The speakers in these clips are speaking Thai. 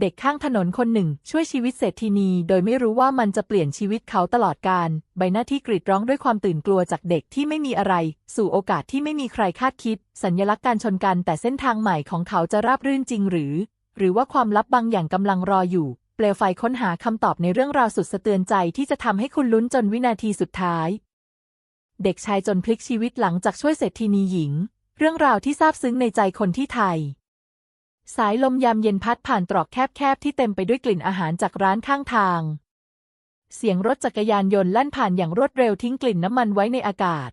เด็กข้างถนนคนหนึ่ง ช่วยชีวิตเศรษฐินี โดยไม่รู้ว่ามันจะเปลี่ยนชีวิตเขาตลอดกาลใบหน้าที่กรีดร้องด้วยความตื่นกลัวจากเด็กที่ไม่มีอะไร สู่โอกาสที่ไม่มีใครคาดคิด สัญญลักษณ์การชนกันแต่เส้นทางใหม่ของเขาจะราบรื่นจริงหรือ หรือว่าความลับบางอย่างกำลังรออยู่ เปลวไฟค้นหาคำตอบในเรื่องราวสุดสะเตือนใจที่จะทำให้คุณลุ้นจนวินาทีสุดท้าย เด็กชายจนพลิกชีวิตหลังจากช่วยเศรษฐินีหญิง เรื่องราวที่ซาบซึ้งในใจคนที่ไทย สายลมยามเย็นพัดผ่านตรอกแคบๆที่เต็มไปด้วยกลิ่นอาหารจากร้านข้างทาง เสียงรถจักรยานยนต์ลั่นผ่านอย่างรวดเร็วทิ้งกลิ่นน้ำมันไว้ในอากาศ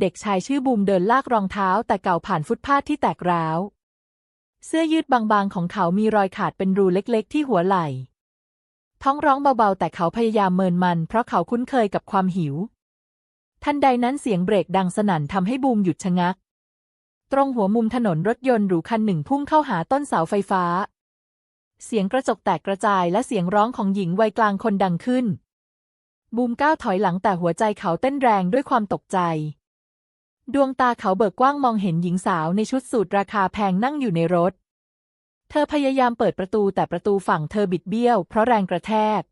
เด็กชายชื่อบูมเดินลากรองเท้าแต่เก่าผ่านฟุตพาทที่แตกร้าว เสื้อยืดบางๆของเขามีรอยขาดเป็นรูเล็กๆที่หัวไหล่ ท้องร้องเบาๆแต่เขาพยายามเมินมัน เพราะเขาคุ้นเคยกับความหิว ทันใดนั้นเสียงเบรกดังสนั่นทำให้บูมหยุดชะงัก ตรงหัวมุมถนนรถยนต์หรูคันหนึ่งพุ่งเข้าหาต้นเสาไฟฟ้า เสียงกระจกแตกกระจายและเสียงร้องของหญิงวัยกลางคนดังขึ้น บูมก้าวถอยหลังแต่หัวใจเขาเต้นแรงด้วยความตกใจ ดวงตาเขาเบิกกว้างมองเห็นหญิงสาวในชุดสูทราคาแพงนั่งอยู่ในรถ เธอพยายามเปิดประตูแต่ประตูฝั่งเธอบิดเบี้ยวเพราะแรงกระแทก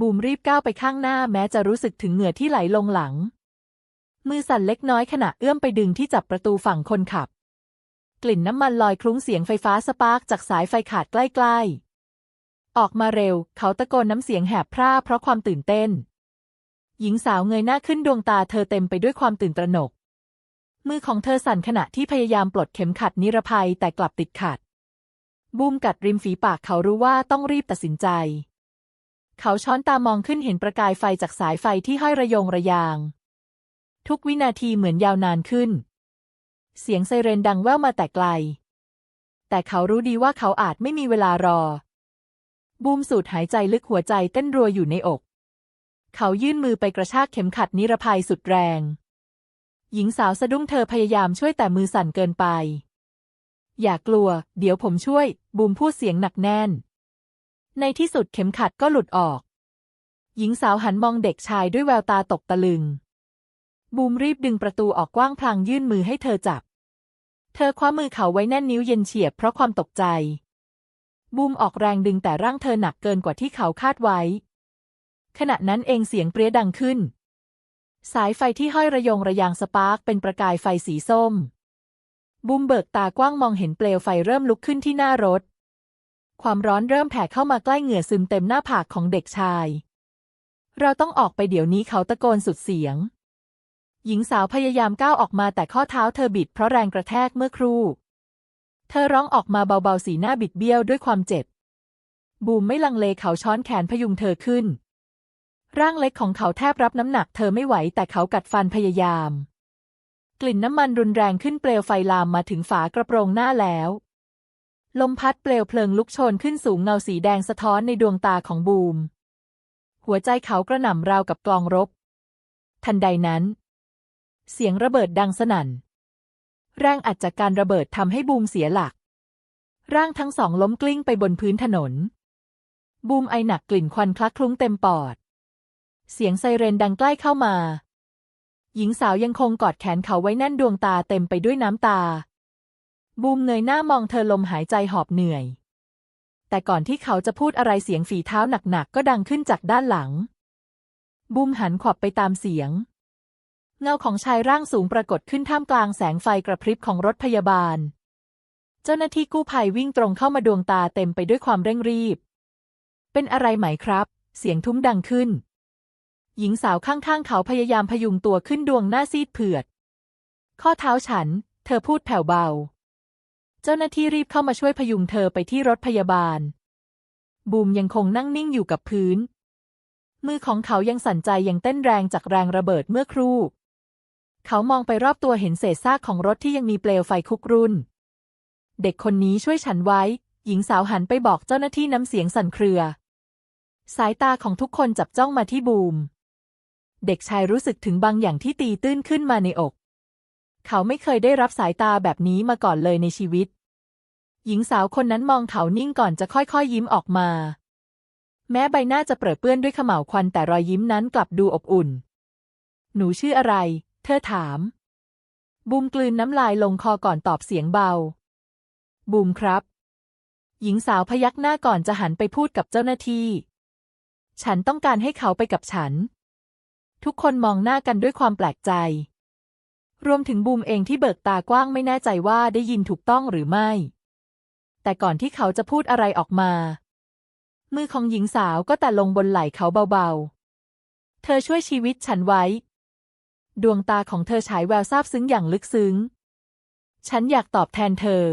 บูมรีบก้าวไปข้างหน้าแม้จะรู้สึกถึงเหงื่อที่ไหลลงหลัง มือสั่นเล็กน้อยขณะเอื้อมไปดึงที่จับประตูฝั่งคนขับ กลิ่นน้ำมันลอยคลุ้งเสียงไฟฟ้าสปาร์กจากสายไฟขาดใกล้ๆ ออกมาเร็ว เขาตะโกนน้ำเสียงแหบพร่าเพราะความตื่นเต้น หญิงสาวเงยหน้าขึ้นดวงตาเธอเต็มไปด้วยความตื่นตระหนก มือของเธอสั่นขณะที่พยายามปลดเข็มขัดนิรภัยแต่กลับติดขัด บูมกัดริมฝีปากเขารู้ว่าต้องรีบตัดสินใจ เขาช้อนตามองขึ้นเห็นประกายไฟจากสายไฟที่ห้อยระยงระยาง ทุกวินาทีเหมือนยาวนานขึ้น เสียงไซเรนดังแว่วมาแต่ไกล แต่เขารู้ดีว่าเขาอาจไม่มีเวลารอ บูมสูดหายใจลึกหัวใจเต้นรัวอยู่ในอก เขายื่นมือไปกระชากเข็มขัดนิรภัยสุดแรง หญิงสาวสะดุ้งเธอพยายามช่วยแต่มือสั่นเกินไป อย่ากลัว เดี๋ยวผมช่วย บูมพูดเสียงหนักแน่น ในที่สุดเข็มขัดก็หลุดออก หญิงสาวหันมองเด็กชายด้วยแววตาตกตะลึง บูมรีบดึงประตูออกกว้างพลางยื่นมือให้เธอจับ เธอคว้ามือเขาไว้แน่นนิ้วเย็นเฉียบเพราะความตกใจ บูมออกแรงดึงแต่ร่างเธอหนักเกินกว่าที่เขาคาดไว้ ขณะนั้นเองเสียงเปรี้ยดังขึ้น สายไฟที่ห้อยระยงระยางสปาร์กเป็นประกายไฟสีส้ม บูมเบิกตากว้างมองเห็นเปลวไฟเริ่มลุกขึ้นที่หน้ารถ ความร้อนเริ่มแผ่เข้ามาใกล้เหงื่อซึมเต็มหน้าผากของเด็กชาย เราต้องออกไปเดี๋ยวนี้เขาตะโกนสุดเสียง หญิงสาวพยายามก้าวออกมาแต่ข้อเท้าเธอบิดเพราะแรงกระแทกเมื่อครู่ เธอร้องออกมาเบาๆสีหน้าบิดเบี้ยวด้วยความเจ็บ บูมไม่ลังเลเขาช้อนแขนพยุงเธอขึ้น ร่างเล็กของเขาแทบรับน้ำหนักเธอไม่ไหวแต่เขากัดฟันพยายาม กลิ่นน้ำมันรุนแรงขึ้นเปลวไฟลามมาถึงฝากระโปรงหน้าแล้ว ลมพัดเปลวเพลิงลุกโชนขึ้นสูงเงาสีแดงสะท้อนในดวงตาของบูม หัวใจเขากระหน่ำราวกับกลองรบทันใดนั้น เสียงระเบิดดังสนั่น แรงอัดจากการระเบิดทำให้บูมเสียหลัก ร่างทั้งสองล้มกลิ้งไปบนพื้นถนน บูมไอหนักกลิ่นควันคลักคลุ้งเต็มปอด เสียงไซเรนดังใกล้เข้ามา หญิงสาวยังคงกอดแขนเขาไว้แน่นดวงตาเต็มไปด้วยน้ำตา บูมเงยหน้ามองเธอลมหายใจหอบเหนื่อย แต่ก่อนที่เขาจะพูดอะไรเสียงฝีเท้าหนักๆก็ดังขึ้นจากด้านหลัง บูมหันขวับไปตามเสียง เงาของชายร่างสูงปรากฏขึ้นท่ามกลางแสงไฟกระพริบของรถพยาบาล เจ้าหน้าที่กู้ภัยวิ่งตรงเข้ามาดวงตาเต็มไปด้วยความเร่งรีบ เป็นอะไรไหมครับ เสียงทุ้มดังขึ้น หญิงสาวข้างๆเขาพยายามพยุงตัวขึ้นดวงหน้าซีดเผือด ข้อเท้าฉัน เธอพูดแผ่วเบา เจ้าหน้าที่รีบเข้ามาช่วยพยุงเธอไปที่รถพยาบาล บูมยังคงนั่งนิ่งอยู่กับพื้น มือของเขายังสั่นใจยังเต้นแรงจากแรงระเบิดเมื่อครู่ เขามองไปรอบตัวเห็นเศษซากของรถที่ยังมีเปลวไฟคุกรุ่น เด็กคนนี้ช่วยฉันไว้ หญิงสาวหันไปบอกเจ้าหน้าที่น้ำเสียงสั่นเครือ สายตาของทุกคนจับจ้องมาที่บูม เด็กชายรู้สึกถึงบางอย่างที่ตีตื้นขึ้นมาในอก เขาไม่เคยได้รับสายตาแบบนี้มาก่อนเลยในชีวิต หญิงสาวคนนั้นมองเขานิ่งก่อนจะค่อยๆยิ้มออกมา แม้ใบหน้าจะเปรอะเปื้อนด้วยขม่าวควันแต่รอยยิ้มนั้นกลับดูอบอุ่น หนูชื่ออะไร เธอถามบูมกลืนน้ำลายลงคอก่อนตอบเสียงเบาบูมครับ หญิงสาวพยักหน้าก่อนจะหันไปพูดกับเจ้าหน้าที่ ฉันต้องการให้เขาไปกับฉัน ทุกคนมองหน้ากันด้วยความแปลกใจ รวมถึงบูมเองที่เบิกตากว้างไม่แน่ใจว่าได้ยินถูกต้องหรือไม่ แต่ก่อนที่เขาจะพูดอะไรออกมา มือของหญิงสาวก็แต่ลงบนไหล่เขาเบาๆ เธอช่วยชีวิตฉันไว้ ดวงตาของเธอฉายแววซาบซึ้งอย่างลึกซึ้ง ฉันอยากตอบแทนเธอ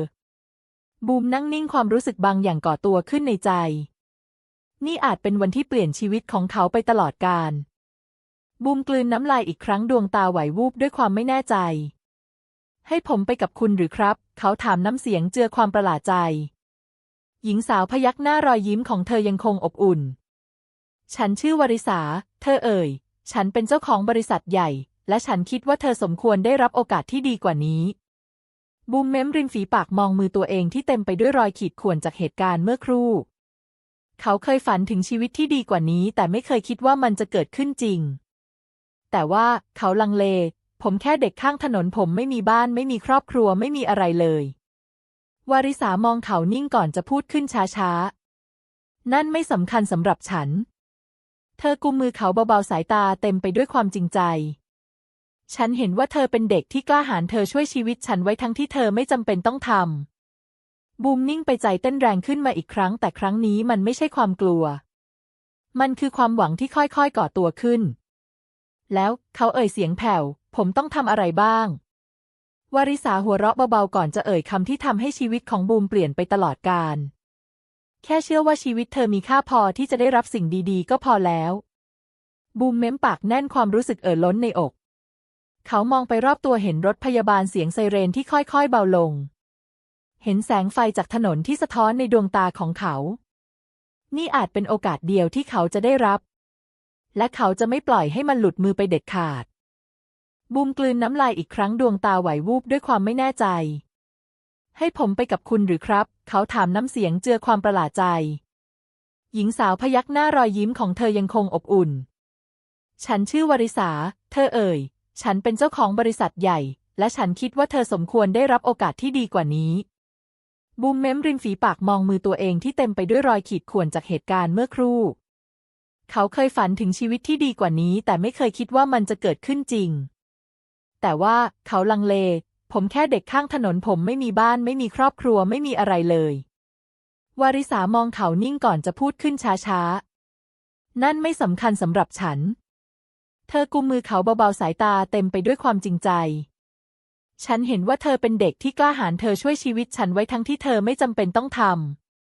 บูมนั่งนิ่งความรู้สึกบางอย่างก่อตัวขึ้นในใจ นี่อาจเป็นวันที่เปลี่ยนชีวิตของเขาไปตลอดกาล บูมกลืนน้ำลายอีกครั้งดวงตาไหววูบด้วยความไม่แน่ใจ ให้ผมไปกับคุณหรือครับ เขาถามน้ำเสียงเจือความประหลาดใจ หญิงสาวพยักหน้ารอยยิ้มของเธอยังคงอบอุ่น ฉันชื่อวริษา เธอเอ่ย ฉันเป็นเจ้าของบริษัทใหญ่ และฉันคิดว่าเธอสมควรได้รับโอกาสที่ดีกว่านี้ บูมเม้มริมฝีปากมองมือตัวเองที่เต็มไปด้วยรอยขีดข่วนจากเหตุการณ์เมื่อครู่ เขาเคยฝันถึงชีวิตที่ดีกว่านี้ แต่ไม่เคยคิดว่ามันจะเกิดขึ้นจริง แต่ว่าเขาลังเล ผมแค่เด็กข้างถนนผมไม่มีบ้านไม่มีครอบครัวไม่มีอะไรเลยวาริสามองเขานิ่งก่อนจะพูดขึ้นช้าๆ นั่นไม่สำคัญสำหรับฉัน เธอกุมมือเขาเบาๆสายตาเต็มไปด้วยความจริงใจ ฉันเห็นว่าเธอเป็นเด็กที่กล้าหาญเธอช่วยชีวิตฉันไว้ทั้งที่เธอไม่จำเป็นต้องทำ บูมนิ่งไปใจเต้นแรงขึ้นมาอีกครั้ง แต่ครั้งนี้มันไม่ใช่ความกลัว มันคือความหวังที่ค่อยๆก่อตัวขึ้น แล้วเขาเอ่ยเสียงแผ่ว ผมต้องทำอะไรบ้าง วาริสาหัวเราะเบาๆก่อนจะเอ่ยคำที่ทำให้ชีวิตของบูมเปลี่ยนไปตลอดกาล แค่เชื่อว่าชีวิตเธอมีค่าพอที่จะได้รับสิ่งดีๆ ก็พอแล้ว บูมเม้มปากแน่นความรู้สึกเอ่อล้นในอก เขามองไปรอบตัวเห็นรถพยาบาลเสียงไซเรนที่ค่อยๆเบาลง เห็นแสงไฟจากถนนที่สะท้อนในดวงตาของเขา นี่อาจเป็นโอกาสเดียวที่เขาจะได้รับ และเขาจะไม่ปล่อยให้มันหลุดมือไปเด็ดขาด บูมกลืนน้ำลายอีกครั้งดวงตาไหววูบด้วยความไม่แน่ใจ ให้ผมไปกับคุณหรือครับ เขาถามน้ำเสียงเจือความประหลาดใจ หญิงสาวพยักหน้ารอยยิ้มของเธอยังคงอบอุ่น ฉันชื่อวริษา เธอเอ่ย ฉันเป็นเจ้าของบริษัทใหญ่ และฉันคิดว่าเธอสมควรได้รับโอกาสที่ดีกว่านี้ บูมเม้มริมฝีปากมองมือตัวเองที่เต็มไปด้วยรอยขีดข่วนจากเหตุการณ์เมื่อครู่ เขาเคยฝันถึงชีวิตที่ดีกว่านี้ แต่ไม่เคยคิดว่ามันจะเกิดขึ้นจริง แต่ว่าเขาลังเล ผมแค่เด็กข้างถนนผมไม่มีบ้านไม่มีครอบครัวไม่มีอะไรเลยวาริสามองเขานิ่งก่อนจะพูดขึ้นช้าๆ นั่นไม่สำคัญสำหรับฉัน เธอกุมมือเขาเบาๆสายตาเต็มไปด้วยความจริงใจ ฉันเห็นว่าเธอเป็นเด็กที่กล้าหาญเธอช่วยชีวิตฉันไว้ทั้งที่เธอไม่จำเป็นต้องท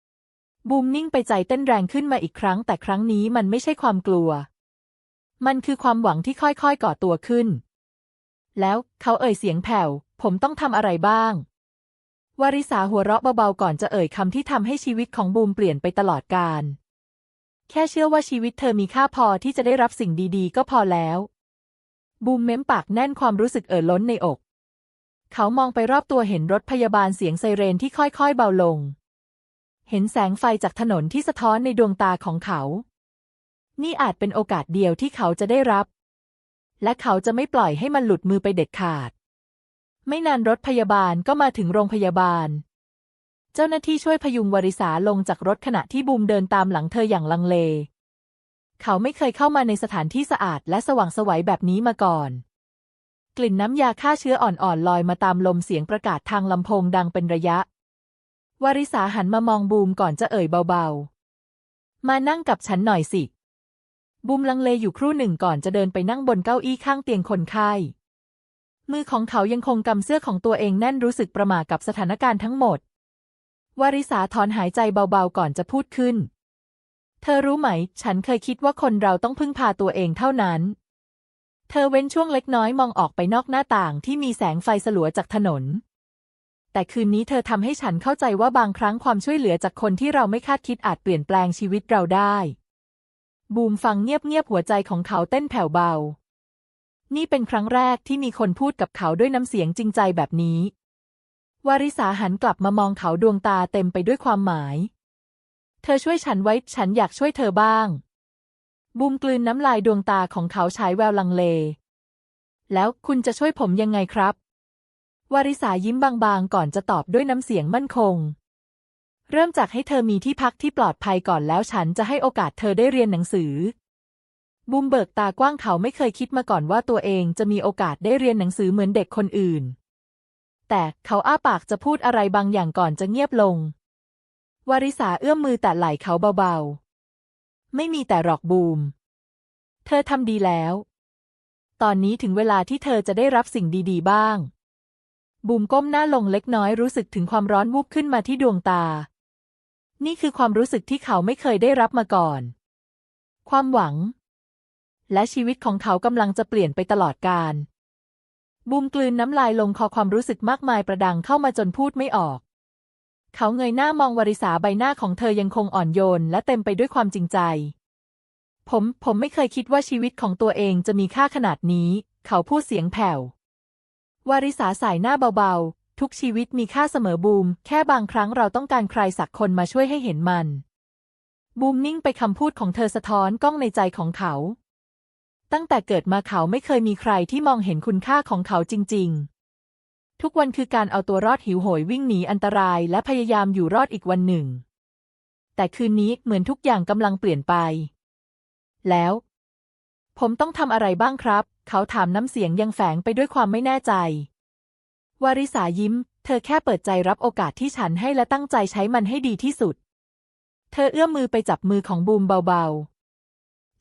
ำบูมนิ่งไปใจเต้นแรงขึ้นมาอีกครั้ง แต่ครั้งนี้มันไม่ใช่ความกลัว มันคือความหวังที่ค่อยๆก่อตัวขึ้น แล้วเขาเอ่ยเสียงแผ่ว ผมต้องทำอะไรบ้างวาริสาหัวเราะเบาๆก่อนจะเอ่ยคำที่ทำให้ชีวิตของบูมเปลี่ยนไปตลอดกาล แค่เชื่อว่าชีวิตเธอมีค่าพอที่จะได้รับสิ่งดีๆ ก็พอแล้ว บูมเม้มปากแน่นความรู้สึกเอ่อล้นในอก เขามองไปรอบตัวเห็นรถพยาบาลเสียงไซเรนที่ค่อยๆเบาลง เห็นแสงไฟจากถนนที่สะท้อนในดวงตาของเขา นี่อาจเป็นโอกาสเดียวที่เขาจะได้รับ และเขาจะไม่ปล่อยให้มันหลุดมือไปเด็ดขาด ไม่นานรถพยาบาลก็มาถึงโรงพยาบาล เจ้าหน้าที่ช่วยพยุงวริษาลงจากรถขณะที่บูมเดินตามหลังเธออย่างลังเล เขาไม่เคยเข้ามาในสถานที่สะอาดและสว่างสวัยแบบนี้มาก่อน กลิ่นน้ำยาฆ่าเชื้ออ่อนๆลอยมาตามลมเสียงประกาศทางลำโพงดังเป็นระยะ วริสาหันมามองบูมก่อนจะเอ่ยเบาๆ มานั่งกับฉันหน่อยสิ บูมลังเลอยู่ครู่หนึ่งก่อนจะเดินไปนั่งบนเก้าอี้ข้างเตียงคนไข้มือของเขายังคงกำเสื้อของตัวเองแน่นรู้สึกประหม่ากับสถานการณ์ทั้งหมด วาริสาถอนหายใจเบาๆก่อนจะพูดขึ้น เธอรู้ไหม ฉันเคยคิดว่าคนเราต้องพึ่งพาตัวเองเท่านั้น เธอเว้นช่วงเล็กน้อยมองออกไปนอกหน้าต่างที่มีแสงไฟสลัวจากถนน แต่คืนนี้เธอทำให้ฉันเข้าใจว่าบางครั้งความช่วยเหลือจากคนที่เราไม่คาดคิดอาจเปลี่ยนแปลงชีวิตเราได้ บูมฟังเงียบๆหัวใจของเขาเต้นแผ่วเบา นี่เป็นครั้งแรกที่มีคนพูดกับเขาด้วยน้ำเสียงจริงใจแบบนี้ วาริสาหันกลับมามองเขาดวงตาเต็มไปด้วยความหมาย เธอช่วยฉันไว้ ฉันอยากช่วยเธอบ้าง บูมกลืนน้ำลายดวงตาของเขาฉายแววลังเล แล้วคุณจะช่วยผมยังไงครับ วาริสายิ้มบางๆ ก่อนจะตอบด้วยน้ำเสียงมั่นคง เริ่มจากให้เธอมีที่พักที่ปลอดภัยก่อนแล้วฉันจะให้โอกาสเธอได้เรียนหนังสือ บูมเบิกตากว้างเขาไม่เคยคิดมาก่อนว่าตัวเองจะมีโอกาสได้เรียนหนังสือเหมือนเด็กคนอื่น แต่เขาอ้าปากจะพูดอะไรบางอย่างก่อนจะเงียบลงวาริสาเอื้อมมือแตะไหล่เขาเบาๆ ไม่มีแต่หรอกบูม เธอทำดีแล้ว ตอนนี้ถึงเวลาที่เธอจะได้รับสิ่งดีๆบ้าง บูมก้มหน้าลงเล็กน้อยรู้สึกถึงความร้อนวูบขึ้นมาที่ดวงตา นี่คือความรู้สึกที่เขาไม่เคยได้รับมาก่อน ความหวัง และชีวิตของเขากำลังจะเปลี่ยนไปตลอดกาล บูมกลืนน้ำลายลงคอความรู้สึกมากมายประดังเข้ามาจนพูดไม่ออก เขาเงยหน้ามองวริสาใบหน้าของเธอยังคงอ่อนโยนและเต็มไปด้วยความจริงใจ ผม ผมไม่เคยคิดว่าชีวิตของตัวเองจะมีค่าขนาดนี้ เขาพูดเสียงแผ่ว วริสาสายหน้าเบาๆ ทุกชีวิตมีค่าเสมอบูม แค่บางครั้งเราต้องการใครสักคนมาช่วยให้เห็นมัน บูมนิ่งไปคำพูดของเธอสะท้อนกล้องในใจของเขา ตั้งแต่เกิดมาเขาไม่เคยมีใครที่มองเห็นคุณค่าของเขาจริง ๆ ทุกวันคือการเอาตัวรอดหิวโหยวิ่งหนีอันตรายและพยายามอยู่รอดอีกวันหนึ่ง แต่คืนนี้เหมือนทุกอย่างกำลังเปลี่ยนไป แล้ว ผมต้องทำอะไรบ้างครับ เขาถามน้ำเสียงยังแฝงไปด้วยความไม่แน่ใจ วาริสายิ้ม เธอแค่เปิดใจรับโอกาสที่ฉันให้และตั้งใจใช้มันให้ดีที่สุด เธอเอื้อมมือไปจับมือของบูมเบาๆ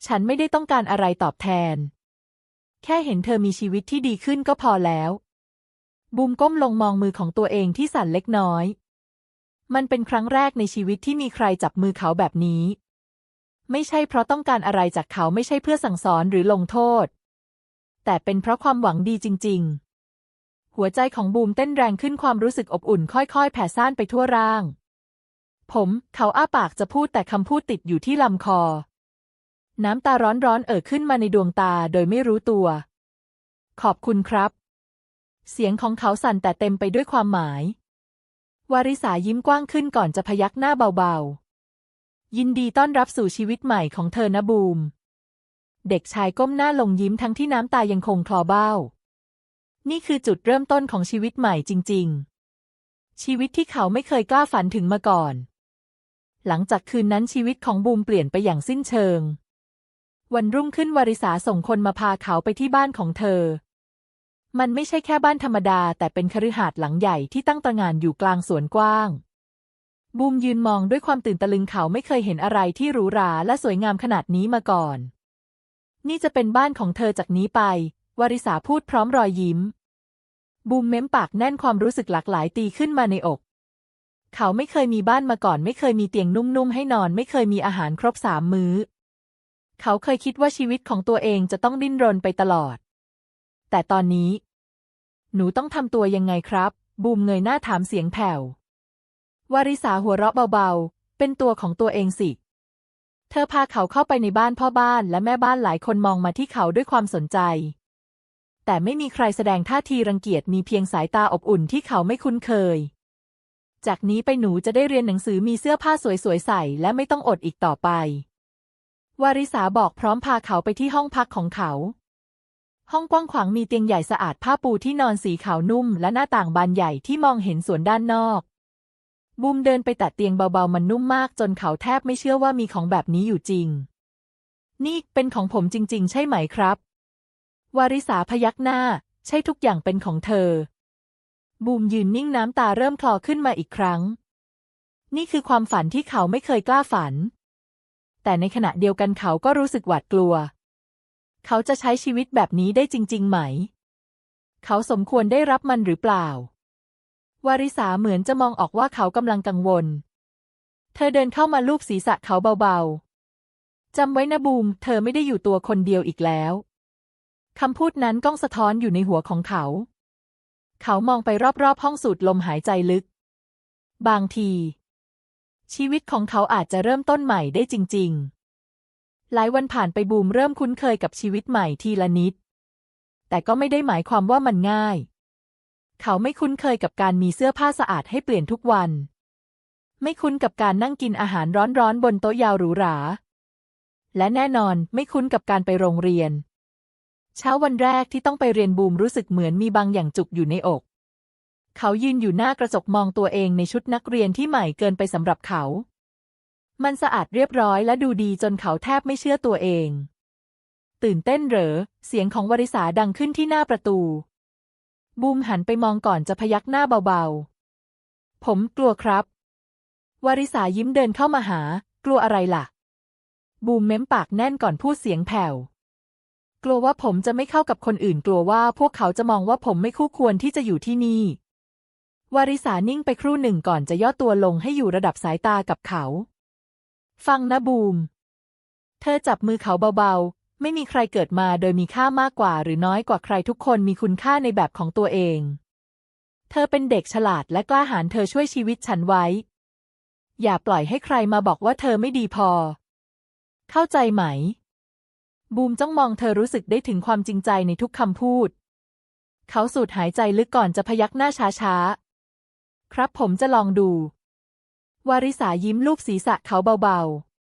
ฉันไม่ได้ต้องการอะไรตอบแทน แค่เห็นเธอมีชีวิตที่ดีขึ้นก็พอแล้ว บูมก้มลงมองมือของตัวเองที่สั่นเล็กน้อย มันเป็นครั้งแรกในชีวิตที่มีใครจับมือเขาแบบนี้ ไม่ใช่เพราะต้องการอะไรจากเขาไม่ใช่เพื่อสั่งสอนหรือลงโทษ แต่เป็นเพราะความหวังดีจริง ๆ หัวใจของบูมเต้นแรงขึ้นความรู้สึกอบอุ่นค่อยๆ แผ่ซ่านไปทั่วร่าง ผม เขาอ้าปากจะพูดแต่คำพูดติดอยู่ที่ลำคอ น้ำตาร้อนๆเอ่อขึ้นมาในดวงตาโดยไม่รู้ตัว ขอบคุณครับ เสียงของเขาสั่นแต่เต็มไปด้วยความหมายวาริสายิ้มกว้างขึ้นก่อนจะพยักหน้าเบาๆ ยินดีต้อนรับสู่ชีวิตใหม่ของเธอนะบูม เด็กชายก้มหน้าลงยิ้มทั้งที่น้ำตายังคงคลอเบ้า นี่คือจุดเริ่มต้นของชีวิตใหม่จริง ๆ ชีวิตที่เขาไม่เคยกล้าฝันถึงมาก่อน หลังจากคืนนั้นชีวิตของบูมเปลี่ยนไปอย่างสิ้นเชิง วันรุ่งขึ้นวาริสาส่งคนมาพาเขาไปที่บ้านของเธอ มันไม่ใช่แค่บ้านธรรมดา แต่เป็นคฤหาสน์หลังใหญ่ที่ตั้งตระหง่านอยู่กลางสวนกว้าง บูมยืนมองด้วยความตื่นตะลึงเขาไม่เคยเห็นอะไรที่หรูหราและสวยงามขนาดนี้มาก่อน นี่จะเป็นบ้านของเธอจากนี้ไปวาริสาพูดพร้อมรอยยิ้ม บูมเม้มปากแน่นความรู้สึกหลากหลายตีขึ้นมาในอก เขาไม่เคยมีบ้านมาก่อน ไม่เคยมีเตียงนุ่มๆให้นอน ไม่เคยมีอาหารครบสามมื้อ เขาเคยคิดว่าชีวิตของตัวเองจะต้องดิ้นรนไปตลอด แต่ตอนนี้ หนูต้องทำตัวยังไงครับ บูมเงยหน้าถามเสียงแผ่ว วาริสาหัวเราะเบาๆ เป็นตัวของตัวเองสิ เธอพาเขาเข้าไปในบ้านพ่อบ้านและแม่บ้านหลายคนมองมาที่เขาด้วยความสนใจ แต่ไม่มีใครแสดงท่าทีรังเกียจมีเพียงสายตาอบอุ่นที่เขาไม่คุ้นเคย จากนี้ไปหนูจะได้เรียนหนังสือมีเสื้อผ้าสวยๆใส่ และไม่ต้องอดอีกต่อไป วาริสาบอกพร้อมพาเขาไปที่ห้องพักของเขา ห้องกว้างขวางมีเตียงใหญ่สะอาดผ้าปูที่นอนสีขาวนุ่ม และหน้าต่างบานใหญ่ที่มองเห็นสวนด้านนอก บูมเดินไปแตะเตียงเบาๆมันนุ่มมาก จนเขาแทบไม่เชื่อว่ามีของแบบนี้อยู่จริง นี่เป็นของผมจริง ๆ ใช่ไหมครับ วาริสาพยักหน้า ใช่ทุกอย่างเป็นของเธอ บูมยืนนิ่งน้ำตาเริ่มคลอขึ้นมาอีกครั้ง นี่คือความฝันที่เขาไม่เคยกล้าฝัน แต่ในขณะเดียวกันเขาก็รู้สึกหวาดกลัว เขาจะใช้ชีวิตแบบนี้ได้จริง ๆ ไหม เขาสมควรได้รับมันหรือเปล่า วาริสาเหมือนจะมองออกว่าเขากำลังกังวล เธอเดินเข้ามาลูบศีรษะเขาเบาๆจำไว้นะบูม เธอไม่ได้อยู่ตัวคนเดียวอีกแล้วคำพูดนั้นก้องสะท้อนอยู่ในหัวของเขา เขามองไปรอบๆห้องสูดลมหายใจลึก บางที ชีวิตของเขาอาจจะเริ่มต้นใหม่ได้จริง ๆ หลายวันผ่านไปบูมเริ่มคุ้นเคยกับชีวิตใหม่ทีละนิด แต่ก็ไม่ได้หมายความว่ามันง่าย เขาไม่คุ้นเคยกับการมีเสื้อผ้าสะอาดให้เปลี่ยนทุกวัน ไม่คุ้นกับการนั่งกินอาหารร้อนๆบนโต๊ะยาวหรูหรา และแน่นอนไม่คุ้นกับการไปโรงเรียน เช้าวันแรกที่ต้องไปเรียนบูมรู้สึกเหมือนมีบางอย่างจุกอยู่ในอก เขายืนอยู่หน้ากระจกมองตัวเองในชุดนักเรียนที่ใหม่เกินไปสำหรับเขา มันสะอาดเรียบร้อยและดูดีจนเขาแทบไม่เชื่อตัวเอง ตื่นเต้นเหรอ เสียงของวริษาดังขึ้นที่หน้าประตู บูมหันไปมองก่อนจะพยักหน้าเบาๆ ผมกลัวครับ วริษายิ้มเดินเข้ามาหา กลัวอะไรล่ะ บูมเม้มปากแน่นก่อนพูดเสียงแผ่วกลัวว่าผมจะไม่เข้ากับคนอื่นกลัวว่าพวกเขาจะมองว่าผมไม่คู่ควรที่จะอยู่ที่นี่ วาริสานิ่งไปครู่หนึ่งก่อนจะย่อตัวลงให้อยู่ระดับสายตากับเขา ฟังนะบูม เธอจับมือเขาเบาๆ ไม่มีใครเกิดมาโดยมีค่ามากกว่าหรือน้อยกว่าใครทุกคนมีคุณค่าในแบบของตัวเอง เธอเป็นเด็กฉลาดและกล้าหาญเธอช่วยชีวิตฉันไว้ อย่าปล่อยให้ใครมาบอกว่าเธอไม่ดีพอ เข้าใจไหม บูมจ้องมองเธอรู้สึกได้ถึงความจริงใจในทุกคำพูด เขาสูดหายใจลึกก่อนจะพยักหน้าช้าๆ ครับผมจะลองดู วาริสายิ้มลูบศีรษะเขาเบา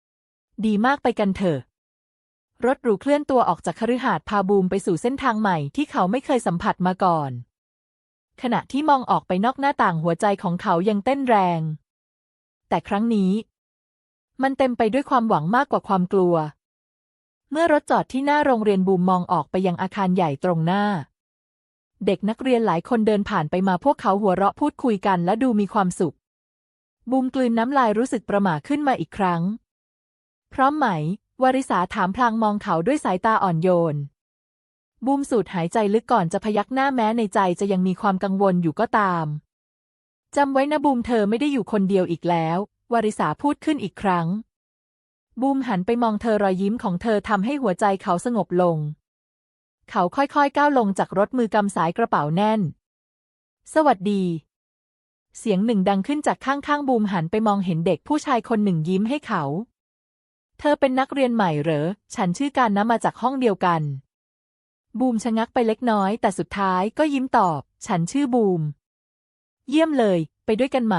ๆ ดีมากไปกันเถอะ รถหรูเคลื่อนตัวออกจากคฤหาสน์พาบูมไปสู่เส้นทางใหม่ที่เขาไม่เคยสัมผัสมาก่อน ขณะที่มองออกไปนอกหน้าต่างหัวใจของเขายังเต้นแรง แต่ครั้งนี้ มันเต็มไปด้วยความหวังมากกว่าความกลัว เมื่อรถจอดที่หน้าโรงเรียนบูมมองออกไปยังอาคารใหญ่ตรงหน้า เด็กนักเรียนหลายคนเดินผ่านไปมาพวกเขาหัวเราะพูดคุยกันและดูมีความสุข บูมกลืนน้ำลายรู้สึกประหม่าขึ้นมาอีกครั้ง พร้อมไหม วริสาถามพลางมองเขาด้วยสายตาอ่อนโยน บูมสูดหายใจลึกก่อนจะพยักหน้าแม้ในใจจะยังมีความกังวลอยู่ก็ตามจำไว้นะบูมเธอไม่ได้อยู่คนเดียวอีกแล้ว วริสาพูดขึ้นอีกครั้ง บูมหันไปมองเธอรอยยิ้มของเธอทำให้หัวใจเขาสงบลง เขาค่อยๆก้าวลงจากรถมือกำสายกระเป๋าแน่น สวัสดี เสียงหนึ่งดังขึ้นจากข้างๆบูมหันไปมองเห็นเด็กผู้ชายคนหนึ่งยิ้มให้เขา เธอเป็นนักเรียนใหม่เหรอ ฉันชื่อการนะมาจากห้องเดียวกัน บูมชะงักไปเล็กน้อย แต่สุดท้ายก็ยิ้มตอบ ฉันชื่อบูม เยี่ยมเลย ไปด้วยกันไหม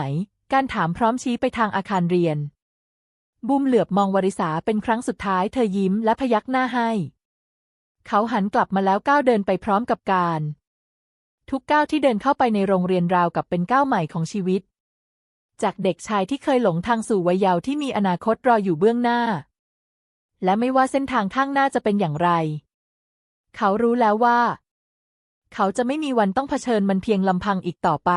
การถามพร้อมชี้ไปทางอาคารเรียนบูมเหลือบมองวริษาเป็นครั้งสุดท้ายเธอยิ้มและพยักหน้าให้ เขาหันกลับมาแล้วก้าวเดินไปพร้อมกับการ ทุกก้าวที่เดินเข้าไปในโรงเรียนราวกับเป็นก้าวใหม่ของชีวิต จากเด็กชายที่เคยหลงทางสู่วัยเยาว์ที่มีอนาคตรออยู่เบื้องหน้า และไม่ว่าเส้นทางข้างหน้าจะเป็นอย่างไร เขารู้แล้วว่า เขาจะไม่มีวันต้องเผชิญมันเพียงลำพังอีกต่อไป